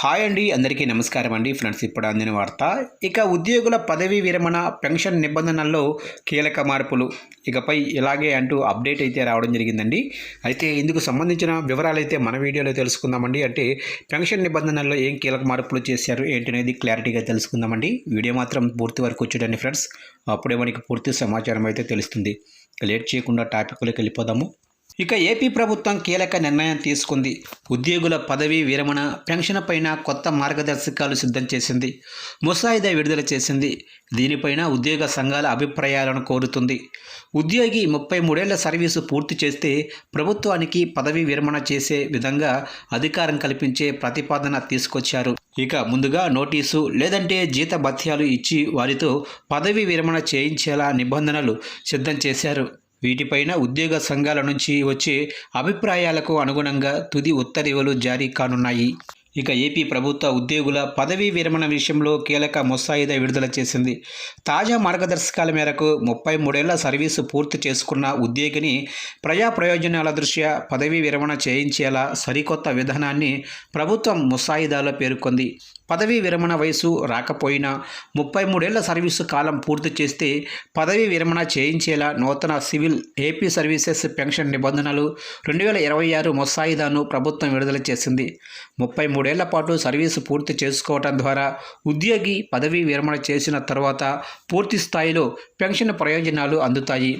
Hi అండి అందరికీ నమస్కారం అండి. ఫ్రెండ్స్ ఇప్పుడు అందిన వార్త. ఇక ఉద్యోగుల పదవీ విరమణ పెన్షన్ నిబంధనల్లో కీలక మార్పులు. ఇకపై ఇలాగే అంటూ అప్డేట్ అయితే రావడం జరిగిందండి. అయితే ఇందుకు సంబంధించిన వివరాలు అయితే మన వీడియోలో తెలుసుకుందామండి. అంటే పెన్షన్ నిబంధనల్లో ఏం కీలక మార్పులు చేశారు ఏంటనేది క్లారిటీగా తెలుసుకుందామండి. వీడియో మాత్రం పూర్తి వరకు చూడండి ఫ్రెండ్స్. అప్పుడే మనకి పూర్తి సమాచారం అయితే తెలుస్తుంది. లేట్ చేయకుండా టాపిక్లోకి వెళ్ళిపోదాము. ఇక ఏపీ ప్రభుత్వం కీలక నిర్ణయం తీసుకుంది. ఉద్యోగుల పదవీ విరమణ పెన్షన్ పైన కొత్త మార్గదర్శకాలు సిద్ధం చేసింది. ముసాయిదా విడుదల చేసింది. దీనిపైన ఉద్యోగ సంఘాల అభిప్రాయాలను కోరుతుంది. ఉద్యోగి ముప్పై మూడేళ్ళ సర్వీసు పూర్తి చేస్తే ప్రభుత్వానికి పదవీ విరమణ చేసే విధంగా అధికారం కల్పించే ప్రతిపాదన తీసుకొచ్చారు. ఇక ముందుగా నోటీసు లేదంటే జీత భత్యాలు ఇచ్చి వారితో పదవీ విరమణ చేయించేలా నిబంధనలు సిద్ధం చేశారు. వీటిపైన ఉద్యోగ సంఘాల నుంచి వచ్చే అభిప్రాయాలకు అనుగుణంగా తుది ఉత్తర్వులు జారీ కానున్నాయి. ఇక ఏపీ ప్రభుత్వ ఉద్యోగుల పదవీ విరమణ విషయంలో కీలక ముసాయిదా విడుదల చేసింది. తాజా మార్గదర్శకాల మేరకు ముప్పై మూడేళ్ళ సర్వీసు పూర్తి చేసుకున్న ఉద్యోగిని ప్రజా ప్రయోజనాల దృష్ట్యా పదవీ విరమణ చేయించేలా సరికొత్త విధానాన్ని ప్రభుత్వం ముసాయిదాలో పేర్కొంది. పదవీ విరమణ వయసు రాకపోయినా ముప్పై మూడేళ్ళ సర్వీసు కాలం పూర్తి చేస్తే పదవీ విరమణ చేయించేలా నూతన సివిల్ ఏపీ సర్వీసెస్ పెన్షన్ నిబంధనలు రెండు వేల ఇరవై ఆరు ముసాయిదాను ప్రభుత్వం విడుదల చేసింది. ముప్పై మూడేళ్ళ పాటు సర్వీసు పూర్తి చేసుకోవటం ద్వారా ఉద్యోగి పదవీ విరమణ చేసిన తర్వాత పూర్తి స్థాయిలో పెన్షన్ ప్రయోజనాలు అందుతాయి.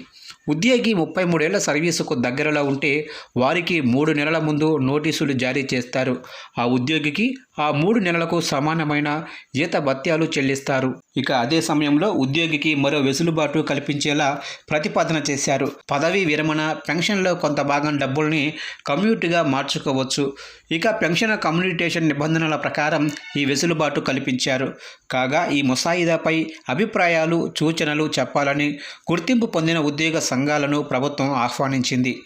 ఉద్యోగి ముప్పై మూడేళ్ళ సర్వీసుకు దగ్గరలో ఉంటే వారికి మూడు నెలల ముందు నోటీసులు జారీ చేస్తారు. ఆ ఉద్యోగికి ఆ మూడు నెలలకు సమానమైన జీత భత్యాలు చెల్లిస్తారు. ఇక అదే సమయంలో ఉద్యోగికి మరో వెసులుబాటు కల్పించేలా ప్రతిపాదన చేశారు. పదవీ విరమణ పెన్షన్లో కొంత భాగం డబ్బుల్ని కమ్యూట్గా మార్చుకోవచ్చు. ఇక పెన్షన్ కమ్యూనిటేషన్ నిబంధనల ప్రకారం ఈ వెసులుబాటు కల్పించారు. కాగా ఈ ముసాయిదాపై అభిప్రాయాలు సూచనలు చెప్పాలని గుర్తింపు పొందిన ఉద్యోగ సంఘాలను ప్రభుత్వం ఆహ్వానించింది.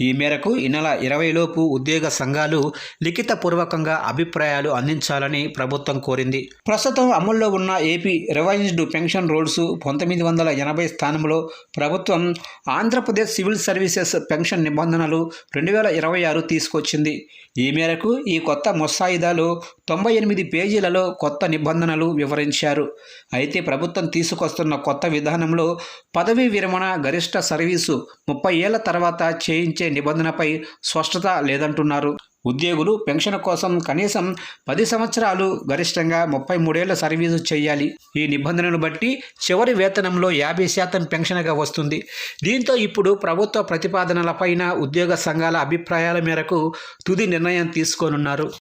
ఈ మేరకు ఈ నెల ఇరవైలోపు ఉద్యోగ సంఘాలు లిఖితపూర్వకంగా అభిప్రాయాలు అందించాలని ప్రభుత్వం కోరింది. ప్రస్తుతం అమల్లో ఉన్న ఏపీ రివైజ్డ్ పెన్షన్ రూల్స్ పంతొమ్మిది వందల ఎనభై స్థానంలో ప్రభుత్వం ఆంధ్రప్రదేశ్ సివిల్ సర్వీసెస్ పెన్షన్ నిబంధనలు రెండు వేల ఇరవై ఆరు తీసుకొచ్చింది. ఈ మేరకు ఈ కొత్త ముసాయిదాలో తొంభై ఎనిమిది పేజీలలో కొత్త నిబంధనలు వివరించారు. అయితే ప్రభుత్వం తీసుకొస్తున్న కొత్త విధానంలో పదవీ విరమణ గరిష్ట సర్వీసు ముప్పై ఏళ్ళ తర్వాత చేయించే నిబంధనపై స్పష్టత లేదంటున్నారు. ఉద్యోగులు పెన్షన్ కోసం కనీసం పది సంవత్సరాలు గరిష్టంగా ముప్పై మూడేళ్ళ సర్వీసు చేయాలి. ఈ నిబంధనను బట్టి చివరి వేతనంలో యాభై శాతం పెన్షన్గా వస్తుంది. దీంతో ఇప్పుడు ప్రభుత్వ ప్రతిపాదనలపైన ఉద్యోగ సంఘాల అభిప్రాయాల మేరకు తుది నిర్ణయం తీసుకోనున్నారు.